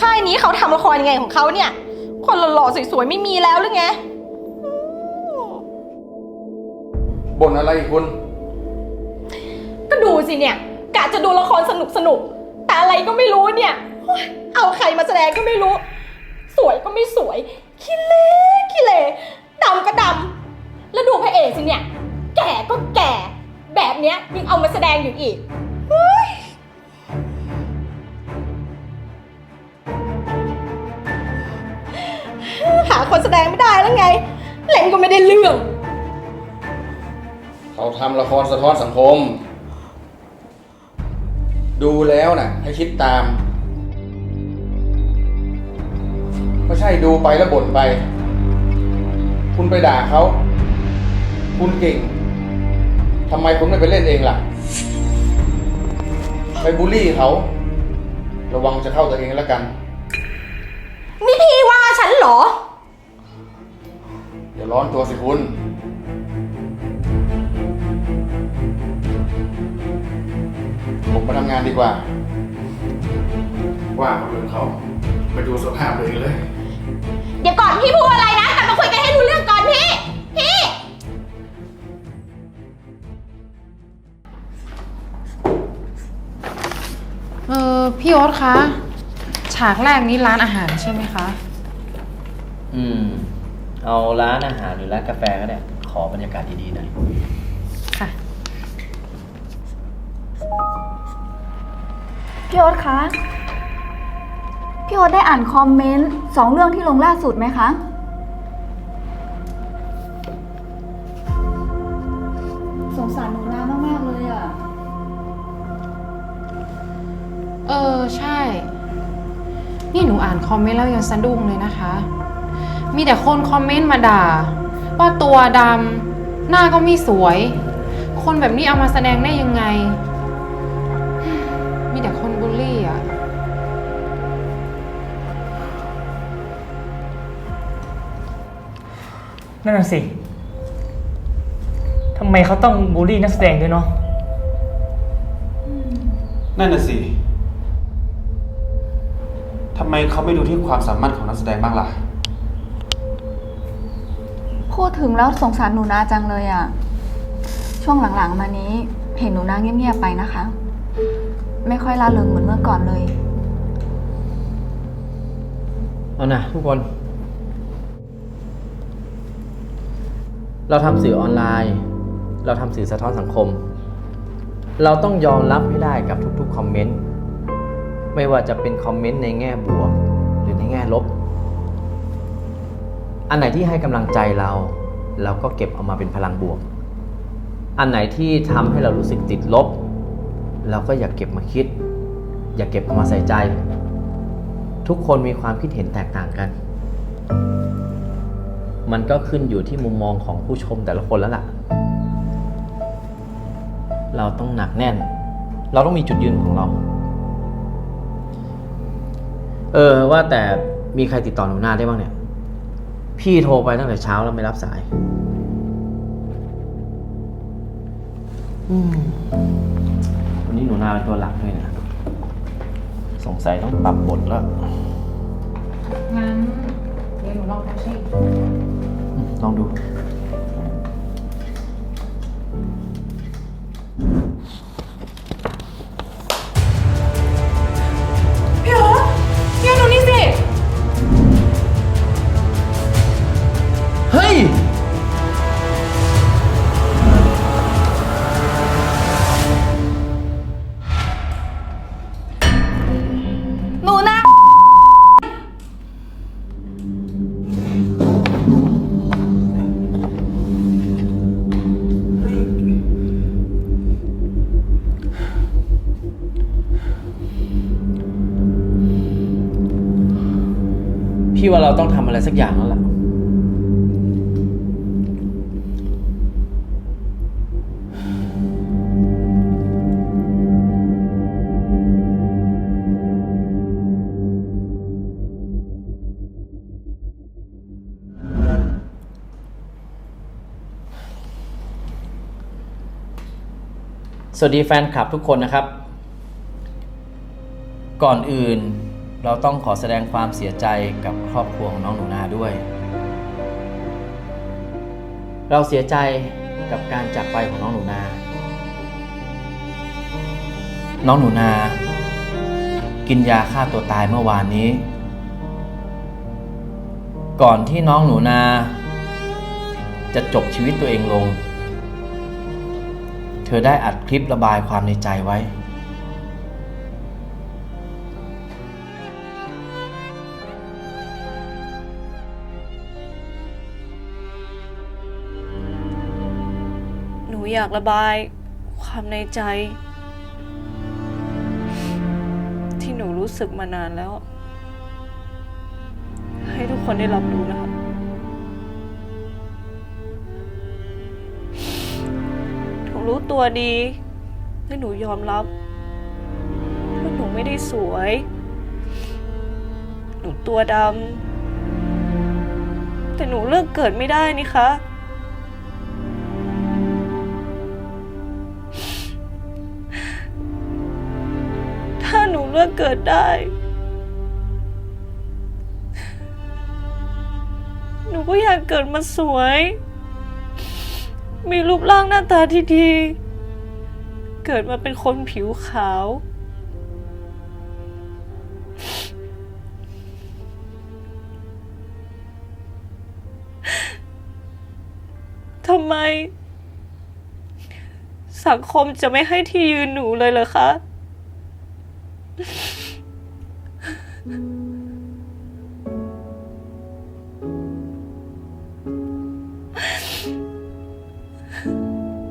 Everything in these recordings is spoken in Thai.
ค่ายนี้เขาทำละครยังไงของเขาเนี่ย คนหล่อๆสวยๆไม่มีแล้วหรือไง บ่นอะไรอีกคุณ ก็ดูสิเนี่ยกะจะดูละครสนุกสนุกๆแต่อะไรก็ไม่รู้เนี่ยโอ๊ยเอาใครมาแสดงก็ไม่รู้ สวยก็ไม่สวยขี้เละขี้เละดำก็ดำแล้วดูพระเอกสิเนี่ย แก่ก็แก่ แบบเนี้ยยังเอามาแสดงอยู่อีกเฮ้ย คนแสดงไม่ได้แล้วไง เล่นก็ไม่ได้เรื่อง เขาทำละครสะท้อนสังคม ดูแล้วน่ะ ให้คิดตามไม่ใช่ดูไปแล้วบ่นไป คุณไปด่าเขา คุณเก่งทำไมคุณไม่ไปเล่นเองล่ะ ไปบูลลี่เขา ระวังจะเข้าตัวเองแล้วกัน นี่พี่ว่าฉันเหรออย่า ร้อนตัวสิคุณ ผมมาทำงานดีกว่า ว่าคนอื่นเขาไปดูสภาพตัวเองเลย เดี๋ยวก่อนพี่พูดอะไรนะกลับมาคุยกันให้รู้เรื่องก่อนพี่ พี่ เออพี่โอ๊ตคะ ฉากแรกนี้ร้านอาหารใช่ไหมคะ อืม เอาร้านอาหารหรือร้านกาแฟก็ได้ขอบรรยากาศดีๆหน่อยค่ะ พี่โอ๊ตคะ พี่โอ๊ตได้อ่านคอมเมนต์สองเรื่องที่ลงล่าสุดไหมคะ สงสารหนูนามาก ๆ เลยอะ เออ ใช่ นี่หนูอ่านคอมเมนต์แล้วยังสะดุ้งเลยนะคะ มีแต่คนคอมเมนต์มาด่า ว่าตัวดำหน้าก็ไม่สวย คนแบบนี้เอามาแสดงได้ยังไง มีแต่คนบูลลี่อะ นั่นน่ะสิ ทำไมเขาต้องบูลลี่นักแสดงด้วยเนาะ นั่นน่ะสิ ทำไมเขาไม่ดูที่ความสามารถของนักแสดงบ้างล่ะ พูดถึงแล้วสงสารหนูนาจังเลยอะช่วงหลังๆ มานี้เห็นหนูนาเงียบๆไปนะคะ ไม่ค่อยล่าเริงเหมือนเมื่อก่อนเลย เอานะทุกคน เราทำสื่อออนไลน์ เราทำสื่อสะท้อนสังคม เราต้องยอมรับให้ได้กับทุกๆคอมเมนต์ ไม่ว่าจะเป็นคอมเมนต์ในแง่บวก หรือในแง่ลบ อันไหนที่ให้กำลังใจเรา เราก็เก็บเอามาเป็นพลังบวก อันไหนที่ทำให้เรารู้สึกติดลบ เราก็อย่าเก็บมาคิด อย่าเก็บเอามาใส่ใจ ทุกคนมีความคิดเห็นแตกต่างกัน มันก็ขึ้นอยู่ที่มุมมองของผู้ชมแต่ละคนแล้วล่ะ เราต้องหนักแน่น เราต้องมีจุดยืนของเรา เออว่าแต่มีใครติดต่อหนูหน้าได้บ้างเนี่ย พี่โทรไปตั้งแต่เช้าแล้วไม่รับสาย อืมวันนี้หนูนาเป็นตัวหลักด้วยนะ สงสัยต้องปรับบทแล้ว งั้นเดี๋ยวหนูลองทักชื่ออืมลองดู พี่ว่าเราต้องทำอะไรสักอย่างแล้วล่ะ สวัสดีแฟนคลับทุกคนนะครับ ก่อนอื่น เราต้องขอแสดงความเสียใจกับครอบครัวของน้องหนูนาด้วย เราเสียใจกับการจากไปของน้องหนูนา น้องหนูนา กินยาฆ่าตัวตายเมื่อวานนี้ ก่อนที่น้องหนูนา จะจบชีวิตตัวเองลง เธอได้อัดคลิประบายความในใจไว้ อยากระบาย ความในใจ ที่หนูรู้สึกมานานแล้ว ให้ทุกคนได้รับรู้นะคะหนูรู้ตัวดีและหนูยอมรับว่าหนูไม่ได้สวย หนูตัวดำแต่หนูเลือกเกิดไม่ได้นี่คะ ถ้าหนูเลือกเกิดได้ หนูก็อยากเกิดมาสวย มีรูปร่างหน้าตาที่ดี เกิดมาเป็นคนผิวขาว ทำไม สังคมจะไม่ให้ที่ยืนหนูเลยเหรอคะ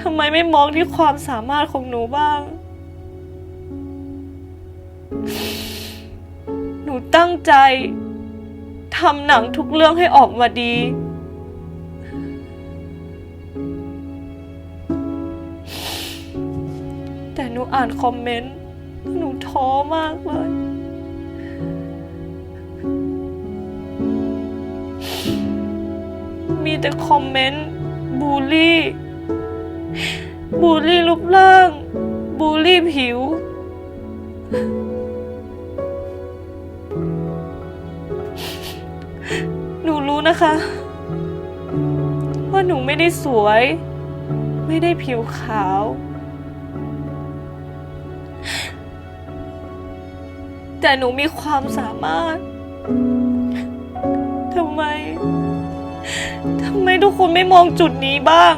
ทำไมไม่มองที่ความสามารถของหนูบ้าง หนูตั้งใจทำหนังทุกเรื่องให้ออกมาดี แต่หนูอ่านคอมเมนต์ ท้อมากเลย มีแต่คอมเมนต์บูลลี่ บูลลี่รูปร่าง บูลลี่ผิว หนูรู้นะคะ ว่าหนูไม่ได้สวย ไม่ได้ผิวขาว แต่หนูมีความสามารถทำไมทำไมทุกคนไม่มองจุดนี้บ้าง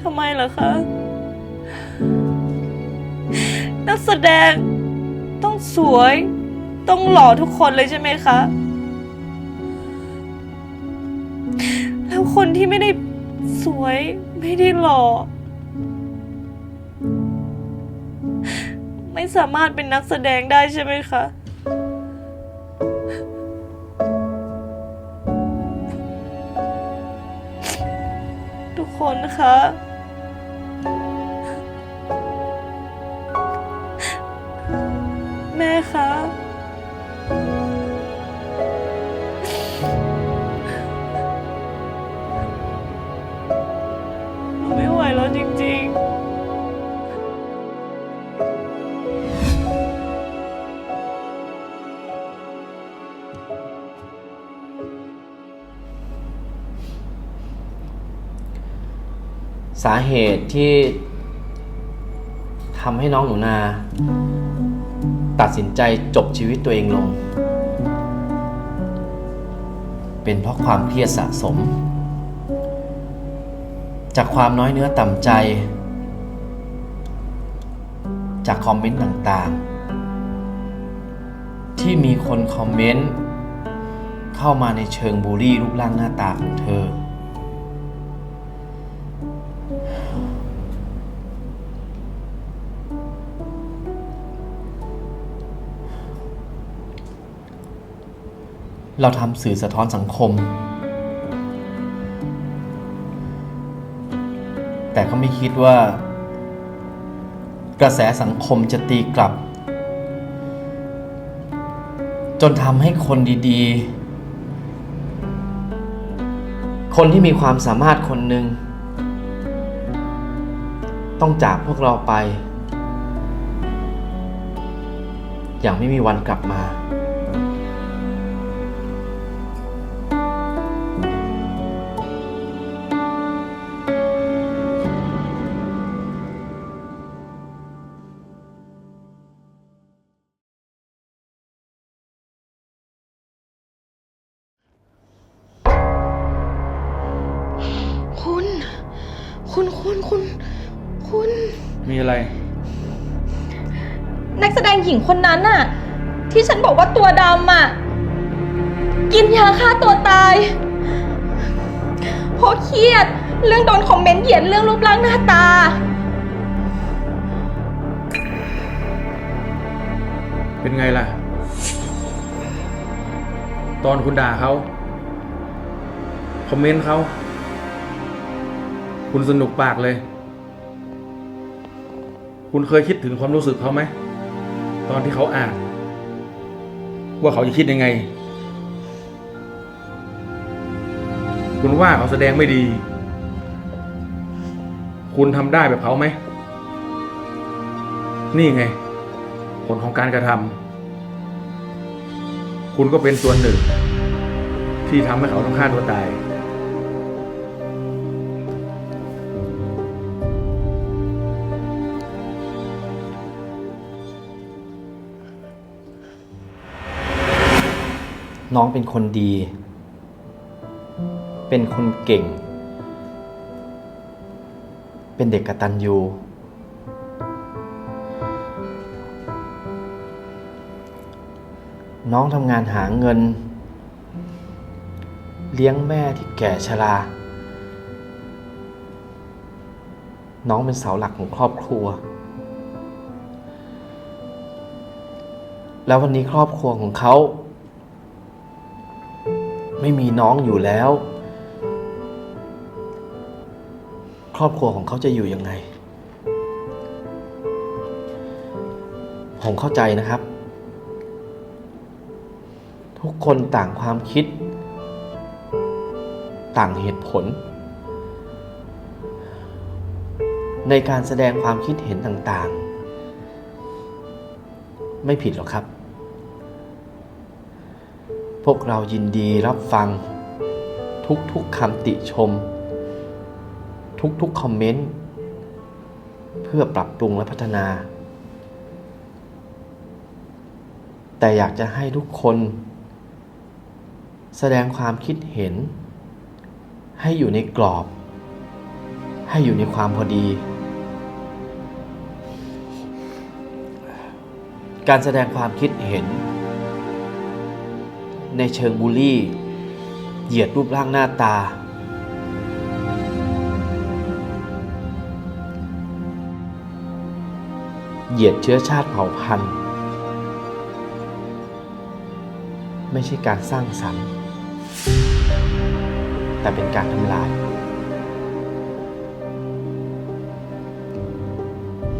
ทำไมเหรอคะ นักแสดงต้องสวย ต้องหล่อทุกคนเลยใช่ไหมคะ แล้วคนที่ไม่ได้สวยไม่ได้หล่อ ไม่สามารถเป็นนักแสดงได้ใช่ไหมคะ ทุกคนคะ สาเหตุที่ทำให้น้องหนูนา ตัดสินใจจบชีวิตตัวเองลง เป็นเพราะความเครียดสะสม จากความน้อยเนื้อต่ำใจ จากคอมเมนต์ต่างๆ ที่มีคนคอมเมนต์เข้ามาในเชิงบูลลี่รูปร่างหน้าตาของเธอ เราทำสื่อสะท้อนสังคม แต่ก็ไม่คิดว่า กระแสสังคมจะตีกลับ จนทำให้คนดีๆ คนที่มีความสามารถคนหนึ่งต้องจากพวกเราไป อย่างไม่มีวันกลับมา หญิงคนนั้นน่ะ ที่ฉันบอกว่าตัวดำอะ กินยาฆ่าตัวตายเพราะเครียดเรื่องโดนคอมเมนต์เหยียดเรื่องรูปร่างหน้าตา เป็นไงล่ะ ตอนคุณด่าเขาคอมเมนต์เขาคุณสนุกปากเลย คุณเคยคิดถึงความรู้สึกเขาไหม ตอนที่เขาอ่าน ว่าเขาจะคิดยังไง คุณว่าเขาแสดงไม่ดี คุณทำได้แบบเขาไหม นี่ไง ผลของการกระทำคุณก็เป็นส่วนหนึ่ง ที่ทำให้เขาต้องฆ่าตัวตาย น้องเป็นคนดี เป็นคนเก่ง เป็นเด็กกระตัญญูน้องทำงานหาเงิน เลี้ยงแม่ที่แก่ชรา น้องเป็นเสาหลักของครอบครัว แล้ววันนี้ครอบครัวของเขา ไม่มีน้องอยู่แล้ว ครอบครัวของเขาจะอยู่ยังไง ผมเข้าใจนะครับ ทุกคนต่างความคิด ต่างเหตุผล ในการแสดงความคิดเห็นต่างๆ ไม่ผิดหรอกครับ พวกเรายินดีรับฟัง ทุกๆคำติชม ทุกๆคอมเมนต์ เพื่อปรับปรุงและพัฒนา แต่อยากจะให้ทุกคน แสดงความคิดเห็น ให้อยู่ในกรอบ ให้อยู่ในความพอดี การแสดงความคิดเห็น ในเชิงบูลลี่ เหยียดรูปร่างหน้าตา เหยียดเชื้อชาติเผ่าพันธุ์ ไม่ใช่การสร้างสรรค์ แต่เป็นการทำลาย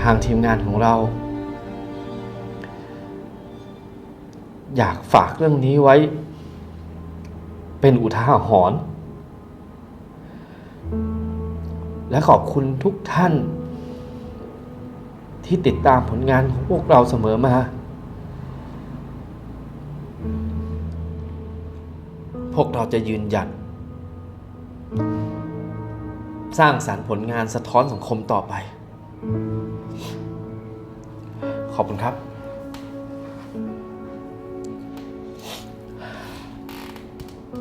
ทางทีมงานของเรา อยากฝากเรื่องนี้ไว้ เป็นอุทาหรณ์และขอบคุณทุกท่าน ที่ติดตามผลงานของพวกเราเสมอมา พวกเราจะยืนหยัด สร้างสารรค์ผลงานสะท้อนสังคมต่อไป ขอบคุณครับ หนู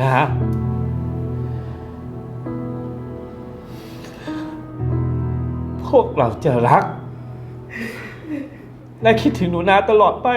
นาพวกเราจะรัก และคิดถึงหนูนาตลอดไป